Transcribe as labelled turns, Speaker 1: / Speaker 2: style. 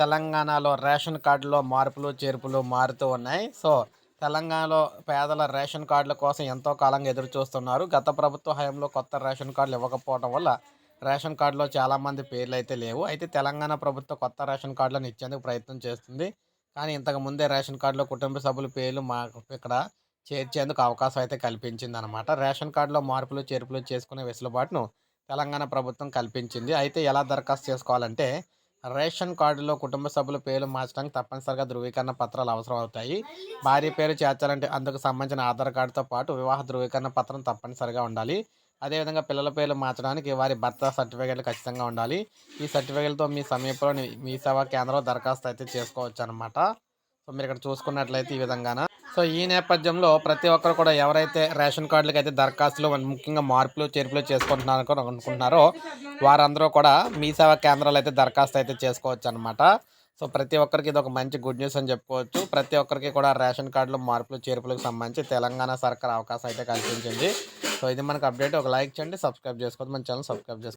Speaker 1: తెలంగాణలో రేషన్ కార్డులో మార్పులు చేర్పులు మారుతూ ఉన్నాయి. సో తెలంగాణలో పేదల రేషన్ కార్డుల కోసం ఎంతో కాలంగా ఎదురు చూస్తున్నారు. గత ప్రభుత్వ హయాంలో కొత్త రేషన్ కార్డులు ఇవ్వకపోవడం వల్ల రేషన్ కార్డులో చాలామంది పేర్లు అయితే లేవు. అయితే తెలంగాణ ప్రభుత్వం కొత్త రేషన్ కార్డులను ఇచ్చేందుకు ప్రయత్నం చేస్తుంది. కానీ ఇంతకు ముందే రేషన్ కార్డులో కుటుంబ సభ్యుల పేర్లు మాకు ఇక్కడ చేర్చేందుకు అవకాశం అయితే కల్పించింది అనమాట రేషన్ కార్డులో మార్పులు చేర్పులు చేసుకునే వెసులుబాటును తెలంగాణ ప్రభుత్వం కల్పించింది. అయితే ఎలా దరఖాస్తు చేసుకోవాలంటే రేషన్ కార్డులో కుటుంబ సభ్యుల పేర్లు మార్చడానికి తప్పనిసరిగా ధృవీకరణ పత్రాలు అవసరం అవుతాయి భార్య పేరు చేర్చాలంటే అందుకు సంబంధించిన ఆధార్ కార్డుతో పాటు వివాహ ధృవీకరణ పత్రం తప్పనిసరిగా ఉండాలి. అదేవిధంగా పిల్లల పేర్లు మార్చడానికి వారి భర్త సర్టిఫికేట్లు ఖచ్చితంగా ఉండాలి. ఈ సర్టిఫికేట్లతో మీ సమీపంలో మీ సేవా కేంద్రంలో దరఖాస్తు అయితే చేసుకోవచ్చు అనమాట సో మీరు ఇక్కడ చూసుకున్నట్లయితే ఈ విధంగాన? సో ఈ నేపథ్యంలో ప్రతి ఒక్కరు కూడా ఎవరైతే రేషన్ కార్డులకి అయితే దరఖాస్తులు ముఖ్యంగా మార్పులు చేర్పులు చేసుకుంటున్నారు అనుకుంటున్నారో వారందరూ కూడా మీ సేవా కేంద్రాలు అయితే దరఖాస్తు అయితే చేసుకోవచ్చు అనమాట సో ప్రతి ఒక్కరికి ఇది ఒక మంచి గుడ్ న్యూస్ అని చెప్పుకోవచ్చు. ప్రతి ఒక్కరికి కూడా రేషన్ కార్డులో మార్పులు చేర్పులకు సంబంధించి తెలంగాణ సర్కార్ అవకాశం అయితే కల్పించింది. సో ఇది మనకు అప్డేట్. ఒక లైక్ చేయండి సబ్స్క్రైబ్ చేసుకోవద్దు. మన ఛానల్ సబ్స్క్రైబ్ చేసుకోండి.